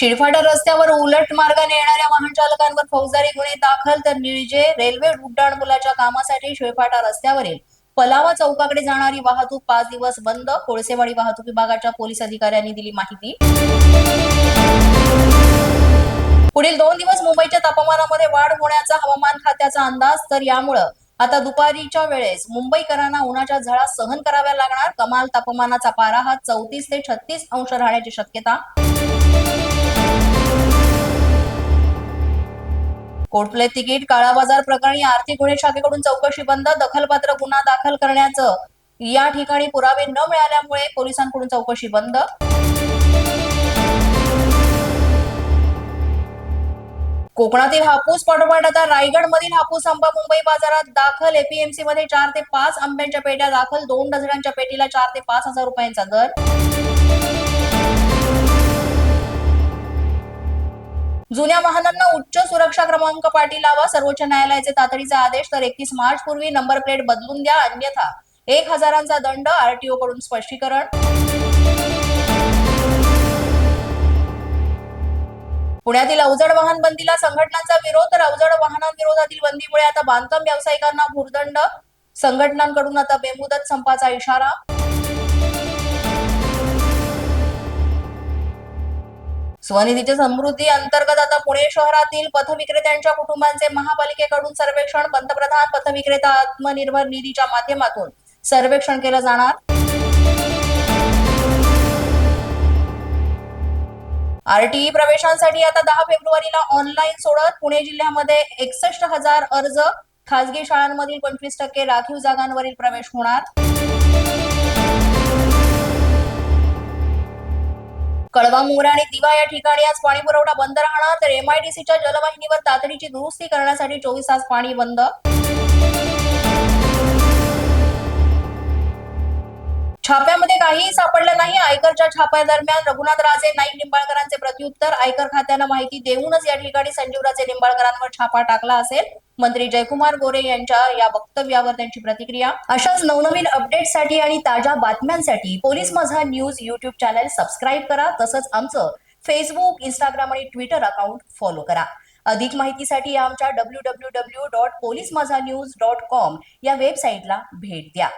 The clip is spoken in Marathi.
शिळफाटा रस्त्यावर उलट मार्गाने येणाऱ्या वाहन चालकांवर फौजदारी गुन्हे दाखल तर निळजे रेल्वे उड्डाण पुलाच्या कामासाठी शिळफाटा रस्त्यावरील पलावा चौकाकडे जाणारी वाहतूक पाच दिवस बंद. कोळसेवाडी वाहतूक विभागाच्या पोलीस अधिकाऱ्यांनी दिली माहिती. पुढील दोन दिवस मुंबईच्या तापमानामध्ये वाढ होण्याचा हवामान खात्याचा अंदाज तर यामुळं आता दुपारीच्या वेळेस मुंबईकरांना उन्हाच्या झळा सहन कराव्या लागणार. कमाल तापमानाचा पारा हा चौतीस ते छत्तीस अंश राहण्याची शक्यता. कोटप्ले तिकीट काळा बाजार प्रकरणी आर्थिक गुन्हे शाखेकडून चौकशी बंद दखलपात्र गुन्हा दाखल करण्याचं या ठिकाणी पुरावे न मिळाल्यामुळे पोलिसांकडून चौकशी बंद. कोकणातील हापूस पाठोपाठ आता रायगड मधील हापूस आंबा मुंबई बाजारात दाखल. एपीएमसी मध्ये चार ते पाच आंब्यांच्या पेट्या दाखल. दोन डझनांच्या पेटीला चार ते पाच हजार रुपयांचा दर. जुन्या वाहनांना उच्च सुरक्षा क्रमांक पाठी लावा. सर्वोच्च न्यायालयाचे तातडीचे आदेश तर एकतीस मार्च पूर्वी नंबर प्लेट बदलून द्या. अन्यथा एक हजारांचा दंड आरटीओ कडून स्पष्टीकरण. पुण्यातील अवजड वाहन बंदीला संघटनांचा विरोध तर अवजड वाहनांविरोधातील बंदीमुळे आता बांधकाम व्यावसायिकांना भुर्दंड. संघटनांकडून आता बेमुदत संपाचा इशारा. स्वनिधीच्या समृद्धी अंतर्गत आता पुणे शहरातील पथविक्रेत्यांच्या कुटुंबांचे महापालिकेकडून सर्वेक्षण पंतप्रधान पथविक्रेता आत्मनिर्भर निधीच्या माध्यमातून सर्वेक्षण केलं जाणार. आरटीई प्रवेशांसाठी आता दहा फेब्रुवारीला ऑनलाईन सोडत पुणे जिल्ह्यामध्ये एकसष्ट हजार अर्ज खासगी शाळांमधील पंचवीस टक्के राखीव जागांवरील प्रवेश होणार. कळवा मोरा आणि दिवा या ठिकाणी. आज पाणी पुरवठा बंद राहणार तर एमआयडीसीच्या जलवाहिनीवर तातडीची दुरुस्ती करण्यासाठी चोवीस तास पाणी बंद. छाप्यामध्ये काहीही सापडलं नाही. आयकरच्या छाप्यादरम्यान रघुनाथ राजे नाईक निंबाळकरांचे प्रत्युत्तर. आयकर खात्यानं माहिती देऊनच या ठिकाणी संजीव राजे निंबाळकरांवर छापा टाकला असेल. मंत्री जयकुमार गोरे यांच्या या वक्तव्यावर त्यांची प्रतिक्रिया. अशाच नवनवीन अपडेटसाठी आणि ताज्या बातम्यांसाठी police Majha news YouTube channel subscribe करा. तसंच आमचं फेसबुक इंस्टाग्राम आणि ट्विटर अकाउंट फॉलो करा. अधिक माहितीसाठी आमच्या W W W dot police Majha news dot com या वेबसाईटला भेट द्या.